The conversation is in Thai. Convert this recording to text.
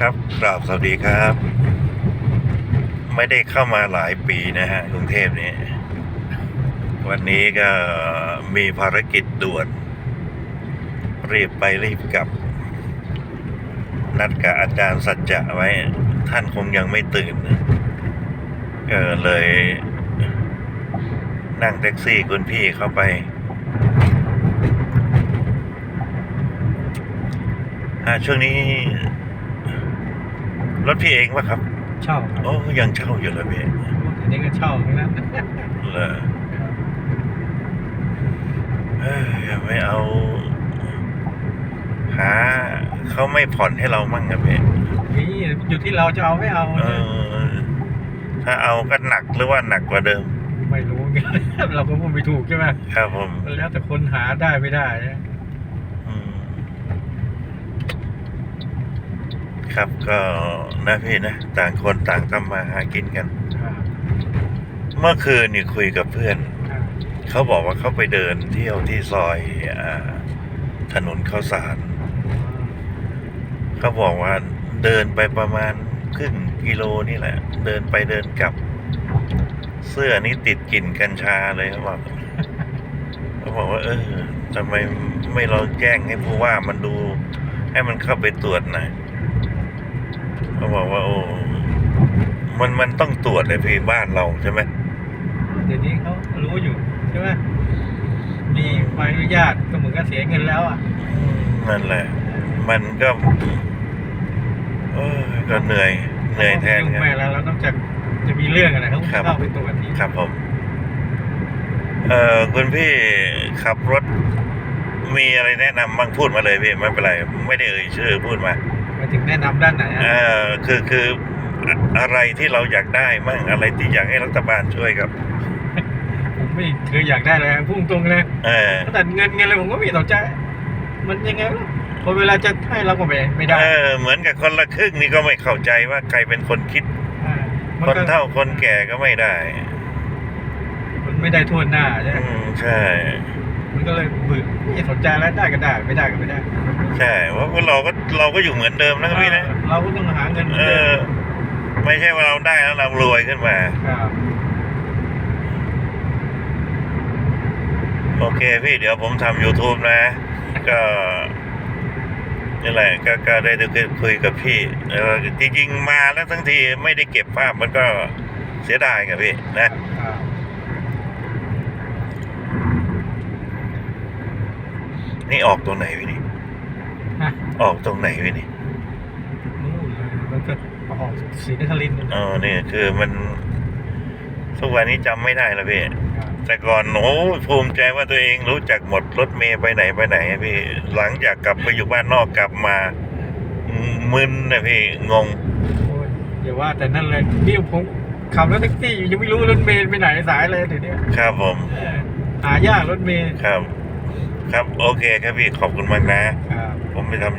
ครับกราบสวัสดีครับ ไม่ได้เข้ามาหลายปีนะฮะกรุงเทพนี้ วันนี้ก็มีภารกิจด่วน รีบไปรีบกลับ นัดกับอาจารย์สัจจะไว้ ท่านคงยังไม่ตื่นก็เลย นั่งแท็กซี่คุณพี่เข้าไปช่วงนี้ รถพี่เองปะครับ เช่าโอ้ยังเช่าอยู่เลยพี่อันนี้ก็เช่าเหมือนกันเหรอเอ้ยไม่เอา หาเขาไม่ผ่อนให้เรามั่งครับพี่นี่อยู่ที่เราจะเอาไม่เอาเออ ถ้าเอาก็หนักหรือว่าหนักกว่าเดิม ไม่รู้เหมือนกันเราก็พูดไม่ถูกใช่ไหมครับผม แล้วแต่คนหาได้ไม่ได้นะ อืม ครับก็นะพี่นะ ต่างคนต่างทำมาหากินกันอ่าเมื่อคืนนี่คุยกับเพื่อนอ่าเขาบอกว่าเขาไปเดินเที่ยวที่ซอยอาถนนข้าวสารเขาบอกว่าเดินไปประมาณครึ่งกิโลนี่แหละ เดินไปเดินกลับ เสื้อนี่ติดกลิ่นกัญชาเลยเขาบอกเขาบอกว่า เออทำไมไม่ลองแจ้งให้ผู้ว่ามันดู ให้มันเข้าไปตรวจหน่อย เขาบอกว่า โอ้มันมันต้องตรวจเลยพี่บ้านเราใช่ไหมเดี๋ยวนี้เขารู้อยู่ใช่ไหมมีใบอนุญาตก็เหมือนกับเสียเงินแล้วอะนั่นแหละ มันก็เออก็เหนื่อยเหนื่อยแทนยุ่งกันไม่แล้วแล้วนอกจากจะมีเรื่องอะไรเขาครับเข้าไปตรวจนี่ครับผมเอ่อคุณพี่ขับรถมีอะไรแนะนำบ้างพูดมาเลยพี่ไม่เป็นไร ไม่ได้เอ่ยชื่อพูดมาห มายถึงแนะนำด้านไหนเออะอคือคืออะอะไรที่เราอยากได้มั่งอะไรที่อยากให้รัฐบาลช่วยครับ ผมไม่เคยอยากได้เลยพุ่งตรงๆเลยเออแต่เงินเงินอะไรผมก็ไม่สนใจ มันยังไงวะพอเวลาจะให้เราก็ไม่ไม่ได้เออเหมือนกับคนละครึ่งนี่ก็ไม่เข้าใจว่าใครเป็นคนคิดอ่ามัคนก็เฒ่าคนแก่ก็ไม่ได้ มันไม่ได้ทั่วหน้าใช่ไหมอืมใช่ มันก็เลยเบื่อไม่สนใจแล้วได้ก็ได้ไม่ได้ก็ไม่ได้ใช่เพราะเราก็เราก็อยู่เหมือนเดิมนะพี่นะเออเราก็ต้องหาเงินเออ ไม่ใช่ว่าเราได้แล้วเรารวยขึ้นมาครับโอเคพี่เดี๋ยวผมทำ YouTube นะ ก็นี่แหละก็ก็ได้คุยกับพี่เออจริง ๆ มาแล้วทั้งทีไม่ได้เก็บภาพมันก็เสียดายกับพี่นะ ครับ นี่ออกตรงไหนพี่นี่ฮะออกตรงไหนพี่นี่นู่นเลยมันก็ออกสีนครินทร์อ๋อนี่คือมันทุกวันนี้จำไม่ได้แล้วพี่ครับแต่ก่อนโอ้ภูมิใจว่าตัวเองรู้จักหมดรถเมย์ไปไหนไปไหนอะพี่ หลังจากกลับไปอยู่บ้านนอกกลับมา มึนนะพี่งง โอ้ยอย่าว่าแต่นั่นเลยนี่ผมขับรถแท็กซี่อยู่ยังไม่รู้รถเมล์ไปไหนสายเลยเดี๋ยวนี้ครับผม เออหายากรถเมล์ครับ ครับ โอเคครับพี่ ขอบคุณมากนะครับผมไปทำ